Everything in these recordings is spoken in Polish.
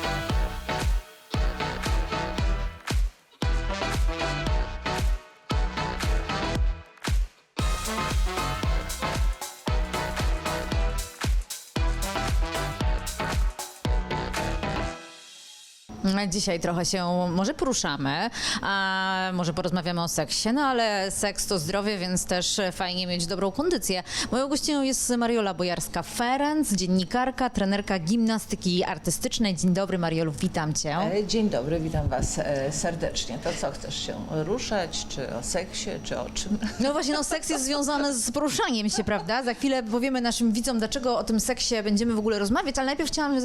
Thank you. Dzisiaj trochę się może poruszamy, a może porozmawiamy o seksie, no ale seks to zdrowie, więc też fajnie mieć dobrą kondycję. Moją gościnią jest Mariola Bojarska-Ferenc, dziennikarka, trenerka gimnastyki artystycznej. Dzień dobry Mariolu, witam Cię. E, Dzień dobry, witam Was e, serdecznie. To co, chcesz się ruszać, czy o seksie, czy o czym? No właśnie, no seks jest związany z poruszaniem się, prawda? Za chwilę powiemy naszym widzom, dlaczego o tym seksie będziemy w ogóle rozmawiać, ale najpierw chciałam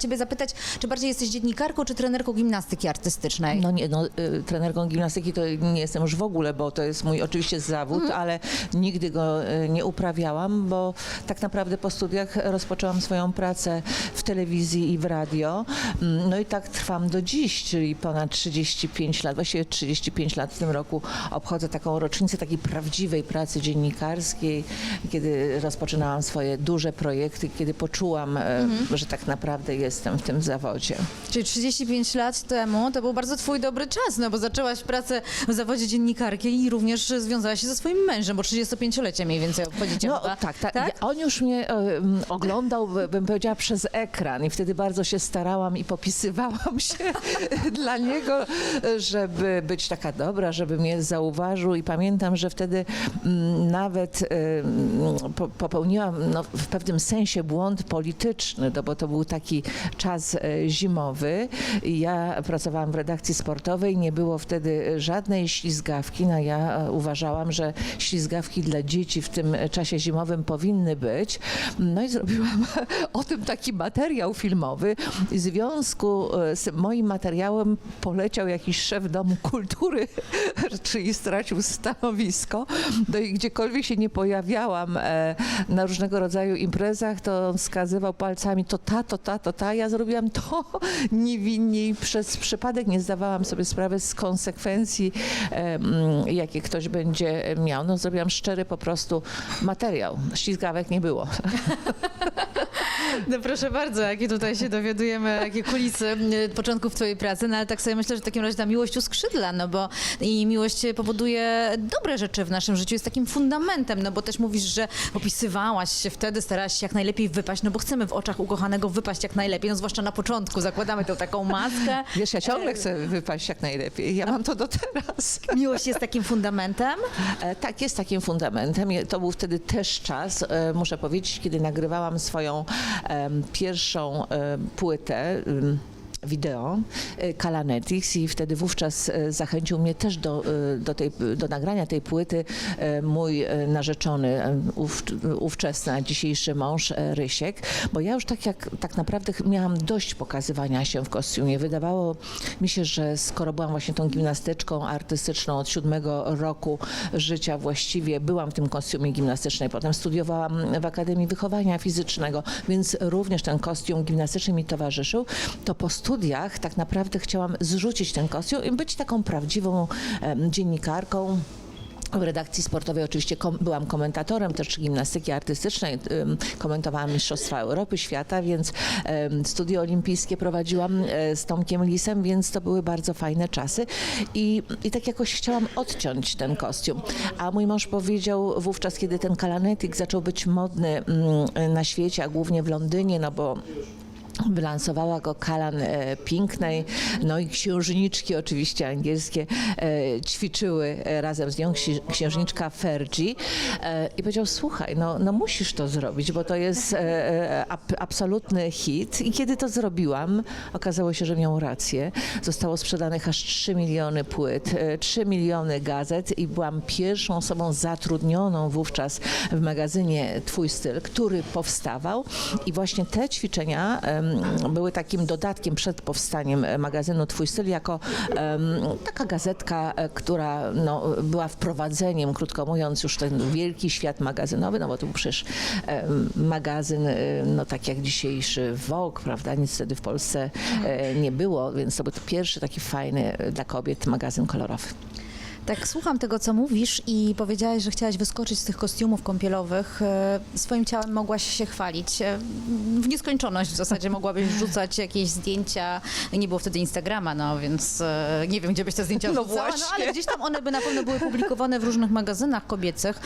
Ciebie zapytać, czy bardziej jesteś dziennikarką, czy trenerką gimnastyki artystycznej? No nie, no, y, trenerką gimnastyki to nie jestem już w ogóle, bo to jest mój oczywiście zawód, ale nigdy go y, nie uprawiałam, bo tak naprawdę po studiach rozpoczęłam swoją pracę w telewizji i w radio. Mm, No i tak trwam do dziś, czyli ponad 35 lat, właściwie 35 lat w tym roku obchodzę taką rocznicę takiej prawdziwej pracy dziennikarskiej, kiedy rozpoczynałam swoje duże projekty, kiedy poczułam, e, że tak naprawdę jestem w tym zawodzie. Czyli 35 lat temu to był bardzo twój dobry czas, no bo zaczęłaś pracę w zawodzie dziennikarki i również związałaś się ze swoim mężem, bo 35-lecie mniej więcej obchodzicie No chyba. tak, tak. Ja, on już mnie e, m, oglądał, bym powiedziała, przez ekran i wtedy bardzo się starałam i popisywałam się dla niego, żeby być taka dobra, żeby mnie zauważył i pamiętam, że wtedy m, nawet e, m, po, popełniłam no, w pewnym sensie błąd polityczny, no, bo to był taki czas e, zimowy ja pracowałam w redakcji sportowej, nie było wtedy żadnej ślizgawki, no ja e, uważałam, że ślizgawki dla dzieci w tym czasie zimowym powinny być. No i zrobiłam o tym taki materiał filmowy. W związku e, z moim materiałem poleciał jakiś szef Domu Kultury, czyli stracił stanowisko. No i gdziekolwiek się nie pojawiałam e, na różnego rodzaju imprezach, to on wskazywał palcami to ta, to ta, to ta. Ja zrobiłam to niewinnie i przez przypadek nie zdawałam sobie sprawy z konsekwencji, jakie ktoś będzie miał. No zrobiłam szczery po prostu materiał. Ślizgawek nie było. No proszę bardzo, jakie tutaj się dowiadujemy, jakie kulisy e, początków twojej pracy, no ale tak sobie myślę, że w takim razie ta miłość uskrzydla, no bo i miłość powoduje dobre rzeczy w naszym życiu, jest takim fundamentem, no bo też mówisz, że opisywałaś się wtedy, starałaś się jak najlepiej wypaść, no bo chcemy w oczach ukochanego wypaść jak najlepiej, no zwłaszcza na początku, zakładamy tą taką maskę. Wiesz, ja ciągle chcę wypaść jak najlepiej. Ja mam to do teraz. Miłość jest takim fundamentem. E, Tak, jest takim fundamentem. To był wtedy też czas, e, muszę powiedzieć, kiedy nagrywałam swoją pierwszą płytę. Wideo e, Kalanetics i wtedy wówczas e, zachęcił mnie też do, e, do, tej, do nagrania tej płyty mój narzeczony, ów, ówczesny, a dzisiejszy mąż Rysiek, bo ja już tak jak tak naprawdę miałam dość pokazywania się w kostiumie. Wydawało mi się, że skoro byłam właśnie tą gimnastyczką artystyczną od siódmego roku życia właściwie, byłam w tym kostiumie gimnastycznej, potem studiowałam w Akademii Wychowania Fizycznego, więc również ten kostium gimnastyczny mi towarzyszył, to po studiach tak naprawdę chciałam zrzucić ten kostium i być taką prawdziwą dziennikarką, w redakcji sportowej oczywiście kom, byłam komentatorem też gimnastyki artystycznej, komentowałam Mistrzostwa Europy, Świata, więc studia olimpijskie prowadziłam e, z Tomkiem Lisem, więc to były bardzo fajne czasy i, i tak jakoś chciałam odciąć ten kostium. A mój mąż powiedział wówczas, kiedy ten kalanetik zaczął być modny mm, na świecie, a głównie w Londynie, no bo Wylansowała go Kalan e, Pinknej, no i księżniczki oczywiście angielskie e, ćwiczyły e, razem z nią, ksi- księżniczka Fergie. I powiedział, słuchaj, no, no musisz to zrobić, bo to jest ab, absolutny hit. I kiedy to zrobiłam, okazało się, że miał rację. Zostało sprzedanych aż 3 miliony płyt, e, 3 miliony gazet i byłam pierwszą osobą zatrudnioną wówczas w magazynie Twój Styl, który powstawał. I właśnie te ćwiczenia były takim dodatkiem przed powstaniem e, magazynu Twój Styl jako taka gazetka, e, która no, była wprowadzeniem, krótko mówiąc, już ten wielki świat magazynowy, no bo to był przecież magazyn, e, no tak jak dzisiejszy Vogue, prawda, nic wtedy w Polsce nie było, więc to był pierwszy taki fajny dla kobiet magazyn kolorowy. Tak, słucham tego, co mówisz i powiedziałaś, że chciałaś wyskoczyć z tych kostiumów kąpielowych. E, Swoim ciałem mogłaś się chwalić. E, W nieskończoność w zasadzie mogłabyś wrzucać jakieś zdjęcia. Nie było wtedy Instagrama, no więc e, nie wiem, gdzie byś te zdjęcia No wrzucała, no właśnie. ale gdzieś tam one by na pewno były publikowane w różnych magazynach kobiecych.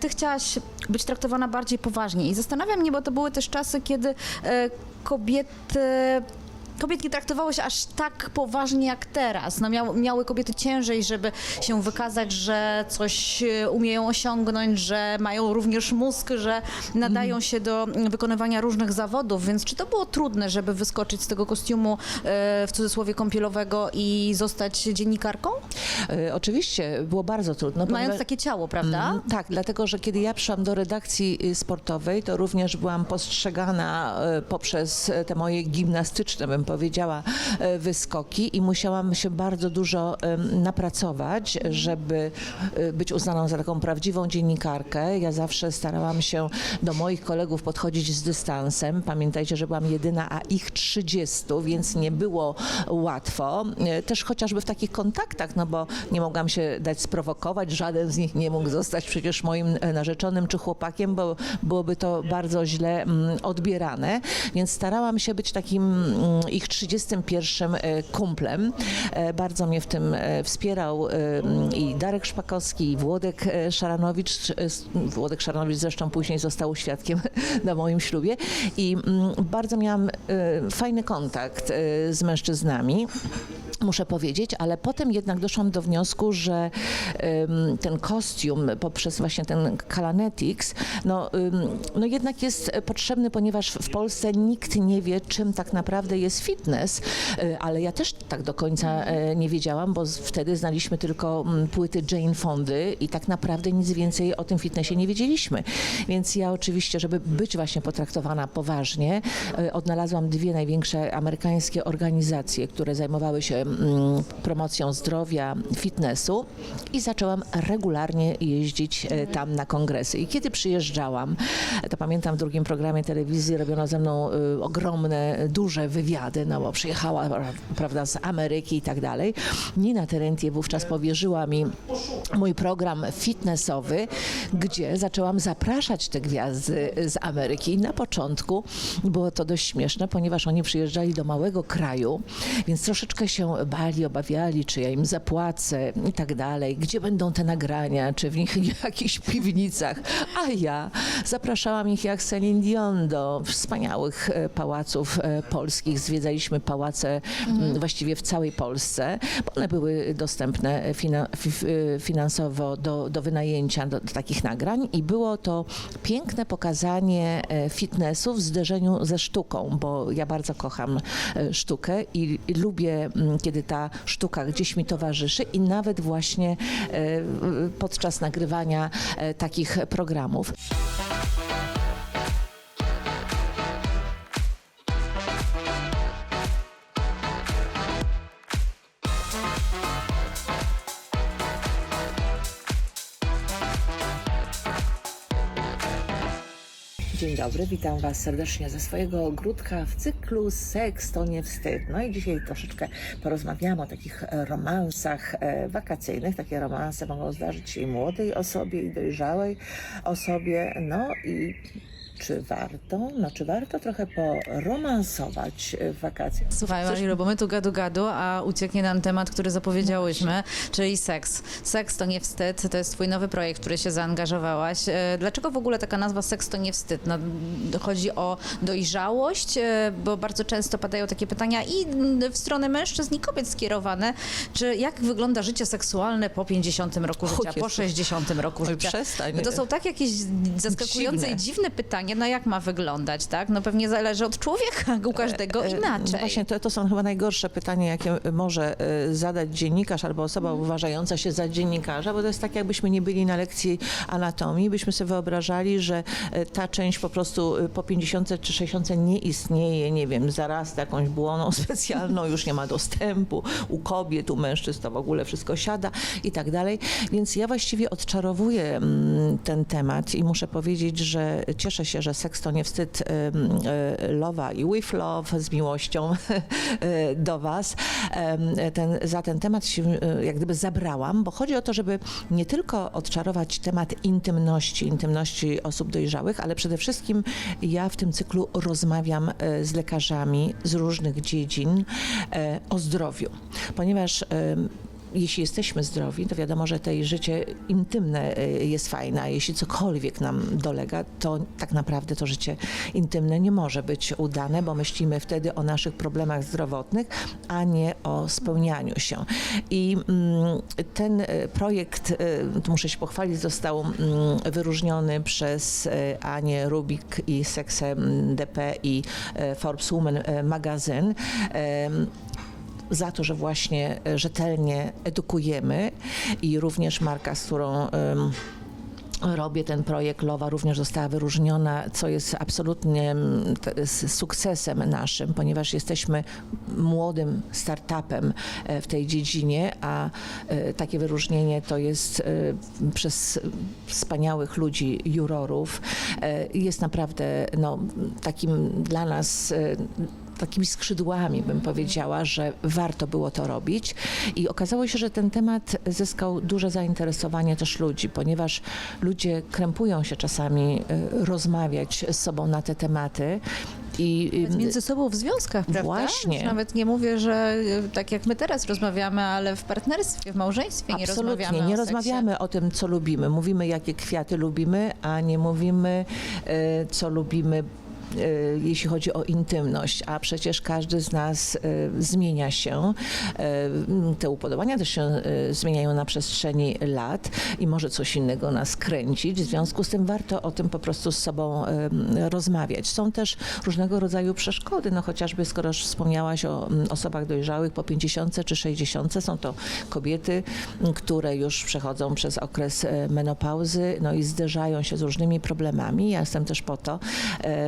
Ty chciałaś być traktowana bardziej poważnie i zastanawia mnie, bo to były też czasy, kiedy e, kobiety kobietki traktowały się aż tak poważnie jak teraz. No miały, miały kobiety ciężej, żeby się wykazać, że coś e, umieją osiągnąć, że mają również mózg, że nadają się do mm, wykonywania różnych zawodów. Więc czy to było trudne, żeby wyskoczyć z tego kostiumu e, w cudzysłowie kąpielowego i zostać dziennikarką? E, Oczywiście było bardzo trudno. Mając ponieważ- takie ciało, prawda? Mm, Tak, dlatego że kiedy ja przyszłam do redakcji y, sportowej, to również byłam postrzegana poprzez te moje gimnastyczne, bym powiedziała, e, wyskoki i musiałam się bardzo dużo napracować, żeby e, być uznaną za taką prawdziwą dziennikarkę. Ja zawsze starałam się do moich kolegów podchodzić z dystansem. Pamiętajcie, że byłam jedyna, a ich 30, więc nie było łatwo. E, Też chociażby w takich kontaktach, no bo nie mogłam się dać sprowokować, żaden z nich nie mógł zostać przecież moim narzeczonym czy chłopakiem, bo byłoby to bardzo źle mm, odbierane, więc starałam się być takim mm, ich 31 e, kumplem. E, Bardzo mnie w tym e, wspierał mm, i Darek Szpakowski, i Włodek Szaranowicz. Włodek Szaranowicz zresztą później został świadkiem na moim ślubie i mm, bardzo miałam fajny kontakt z mężczyznami muszę powiedzieć, ale potem jednak doszłam do wniosku, że ym, ten kostium poprzez właśnie ten Kalanetics, no, ym, no jednak jest potrzebny, ponieważ w Polsce nikt nie wie, czym tak naprawdę jest fitness, y, ale ja też tak do końca e, nie wiedziałam, bo wtedy znaliśmy tylko mm, płyty Jane Fondy i tak naprawdę nic więcej o tym fitnessie nie wiedzieliśmy. Więc ja oczywiście, żeby być właśnie potraktowana poważnie, e, odnalazłam dwie największe amerykańskie organizacje, które zajmowały się promocją zdrowia, fitnessu i zaczęłam regularnie jeździć e, tam na kongresy. I kiedy przyjeżdżałam, to pamiętam w drugim programie telewizji robiono ze mną e, ogromne, duże wywiady, no bo przyjechała prawda, z Ameryki i tak dalej. Nina Terentie wówczas powierzyła mi mój program fitnessowy, gdzie zaczęłam zapraszać te gwiazdy z Ameryki. I na początku było to dość śmieszne, ponieważ oni przyjeżdżali do małego kraju, więc troszeczkę się bali, obawiali, czy ja im zapłacę i tak dalej, gdzie będą te nagrania, czy w nich jakichś piwnicach. A ja zapraszałam ich jak Celine Dion do wspaniałych e, pałaców e, polskich. Zwiedzaliśmy pałace m, właściwie w całej Polsce, bo one były dostępne e, finansowo do, do wynajęcia do, do takich nagrań i było to piękne pokazanie fitnessu w zderzeniu ze sztuką, bo ja bardzo kocham sztukę i, lubię, m, kiedy ta sztuka gdzieś mi towarzyszy i nawet właśnie e, podczas nagrywania e, takich programów. Dobry, witam Was serdecznie ze swojego ogródka w cyklu Seks to nie wstyd. No i dzisiaj troszeczkę porozmawiamy o takich e, romansach e, wakacyjnych. Takie romanse mogą zdarzyć się i młodej osobie, i dojrzałej osobie. No i czy warto? No czy warto trochę poromansować e, w wakacje? Słuchaj, Marilu, bo my tu gadu gadu, a ucieknie nam temat, który zapowiedziałyśmy, czyli seks. Seks to nie wstyd, to jest twój nowy projekt, w który się zaangażowałaś. E, Dlaczego w ogóle taka nazwa seks to nie wstyd? No, chodzi o dojrzałość, e, bo bardzo często padają takie pytania i w stronę mężczyzn i kobiet skierowane, czy jak wygląda życie seksualne po 50 roku życia, po Jezu. 60 roku Oj, życia? przestań. To są tak jakieś zaskakujące Dziwne. i dziwne pytania, no jak ma wyglądać, tak? No pewnie zależy od człowieka, u każdego E, inaczej. No właśnie, to, to są chyba najgorsze pytania, jakie może e, zadać dziennikarz albo osoba Mhm. uważająca się za dziennikarza, bo to jest tak, jakbyśmy nie byli na lekcji anatomii, byśmy sobie wyobrażali, że e, ta część po prostu e, po 50 czy 60 nie istnieje, nie wiem, zarasta jakąś błoną specjalną, już nie ma dostępu. U kobiet, u mężczyzn to w ogóle wszystko siada i tak dalej. Więc ja właściwie odczarowuję mm, ten temat i muszę powiedzieć, że cieszę się, że seks to nie wstyd e, Lowa i With Love z miłością e, do Was. Ten, za ten temat się e, jak gdyby zabrałam, bo chodzi o to, żeby nie tylko odczarować temat intymności, intymności osób dojrzałych, ale przede wszystkim ja w tym cyklu rozmawiam z lekarzami z różnych dziedzin o zdrowiu, ponieważ jeśli jesteśmy zdrowi, to wiadomo, że tej życie intymne e, jest fajne, a jeśli cokolwiek nam dolega, to tak naprawdę to życie intymne nie może być udane, bo myślimy wtedy o naszych problemach zdrowotnych, a nie o spełnianiu się. I mm, ten e, projekt, tu muszę się pochwalić, został mm, wyróżniony przez Anię Rubik i Sexem DP i Forbes Woman e, Magazine. Za to, że właśnie e, rzetelnie edukujemy i również marka, z którą robię ten projekt Lowa również została wyróżniona, co jest s- sukcesem naszym, ponieważ jesteśmy młodym startupem e, w tej dziedzinie, a e, takie wyróżnienie to jest przez wspaniałych ludzi, jurorów. Jest naprawdę no, takim dla nas takimi skrzydłami, bym powiedziała, że warto było to robić. I okazało się, że ten temat zyskał duże zainteresowanie też ludzi, ponieważ ludzie krępują się czasami y, rozmawiać z sobą na te tematy. I y, Między sobą w związkach, prawda? Właśnie. Już nawet nie mówię, że y, tak jak my teraz rozmawiamy, ale w partnerstwie, w małżeństwie nie Absolutnie, rozmawiamy nie o seksie. rozmawiamy o tym, co lubimy. Mówimy, jakie kwiaty lubimy, a nie mówimy, co lubimy. E, Jeśli chodzi o intymność, a przecież każdy z nas e, zmienia się. E, Te upodobania też się zmieniają na przestrzeni lat i może coś innego nas kręcić. W związku z tym warto o tym po prostu z sobą rozmawiać. Są też różnego rodzaju przeszkody, no chociażby skoro już wspomniałaś o osobach dojrzałych po 50 czy 60, są to kobiety, które już przechodzą przez okres menopauzy, no i zderzają się z różnymi problemami. Ja jestem też po to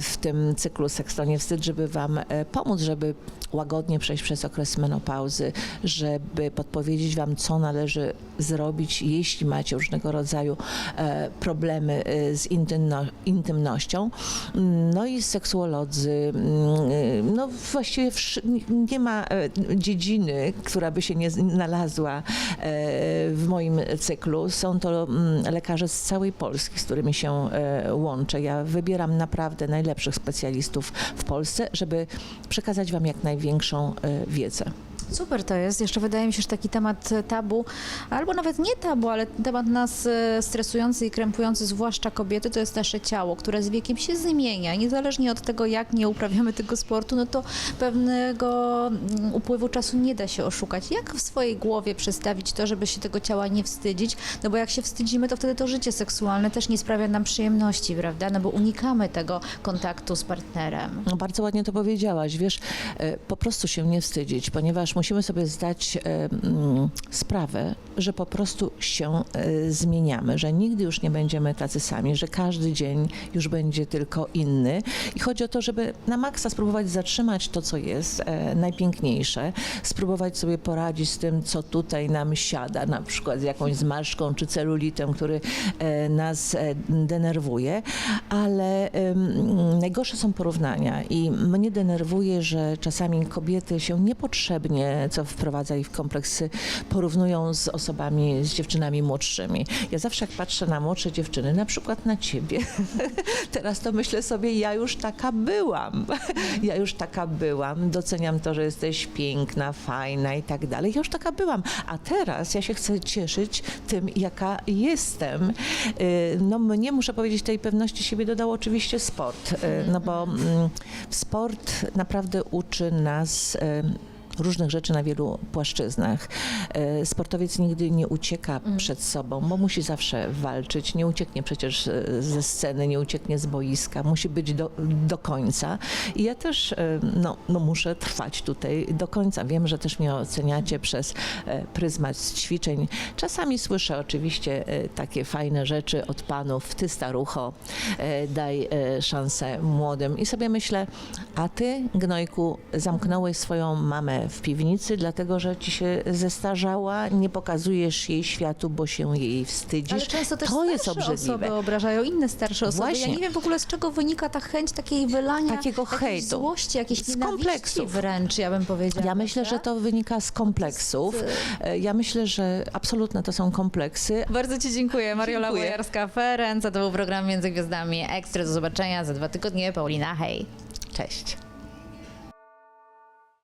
w tym cyklu Seks nie wstyd, żeby Wam e, pomóc, żeby łagodnie przejść przez okres menopauzy, żeby podpowiedzieć Wam, co należy zrobić, jeśli macie różnego rodzaju e, problemy e, z intymno, intymnością. No i seksuolodzy, mm, no właściwie nie ma dziedziny, która by się nie znalazła w moim cyklu. Są to mm, lekarze z całej Polski, z którymi się łączę. Ja wybieram naprawdę najlepszych specjalistów w Polsce, żeby przekazać Wam jak największą e, wiedzę. Super to jest. Jeszcze wydaje mi się, że taki temat tabu, albo nawet nie tabu, ale temat nas e, stresujący i krępujący, zwłaszcza kobiety, to jest nasze ciało, które z wiekiem się zmienia. Niezależnie od tego, jak nie uprawiamy tego sportu, no to pewnego mm, upływu czasu nie da się oszukać. Jak w swojej głowie przestawić to, żeby się tego ciała nie wstydzić? No bo jak się wstydzimy, to wtedy to życie seksualne też nie sprawia nam przyjemności, prawda? No bo unikamy tego kontaktu z partnerem. No, bardzo ładnie to powiedziałaś. Wiesz, e, po prostu się nie wstydzić, ponieważ musimy sobie zdać sprawę, że po prostu się e, zmieniamy, że nigdy już nie będziemy tacy sami, że każdy dzień już będzie tylko inny. I chodzi o to, żeby na maksa spróbować zatrzymać to, co jest e, najpiękniejsze, spróbować sobie poradzić z tym, co tutaj nam siada, na przykład z jakąś zmarszką czy celulitem, który e, nas denerwuje, ale najgorsze są porównania i mnie denerwuje, że czasami kobiety się niepotrzebnie, co wprowadza ich w kompleksy, porównują z osobami, z dziewczynami młodszymi. Ja zawsze jak patrzę na młodsze dziewczyny, na przykład na ciebie, teraz to myślę sobie, ja już taka byłam. Ja już taka byłam. Doceniam to, że jesteś piękna, fajna i tak dalej. Ja już taka byłam. A teraz ja się chcę cieszyć tym, jaka jestem. Y, No mnie, muszę powiedzieć, tej pewności siebie dodał oczywiście sport. Y, No bo mm, sport naprawdę uczy nas y, różnych rzeczy na wielu płaszczyznach. E, Sportowiec nigdy nie ucieka przed sobą, bo musi zawsze walczyć. Nie ucieknie przecież e, ze sceny, nie ucieknie z boiska. Musi być do, do końca. I ja też e, no, no muszę trwać tutaj do końca. Wiem, że też mnie oceniacie przez pryzmat ćwiczeń. Czasami słyszę oczywiście takie fajne rzeczy od panów. Ty starucho, daj szansę młodym. I sobie myślę, a ty, gnojku, zamknąłeś swoją mamę w piwnicy, dlatego że ci się zestarzała, nie pokazujesz jej światu, bo się jej wstydzisz. Ale często też to jest obrzydliwe. osoby obrażają inne starsze osoby. Ja Właśnie. nie wiem w ogóle z czego wynika ta chęć takiej wylania Takiego hejtu. złości, jakiejś Z kompleksów. wręcz, ja bym powiedziała. Ja myślę, że prawda? to wynika z kompleksów. E, Ja myślę, że absolutne to są kompleksy. Bardzo Ci dziękuję. Mariola a to był program Między Gwiazdami Ekstra. Do zobaczenia za dwa tygodnie. Paulina, hej. Cześć.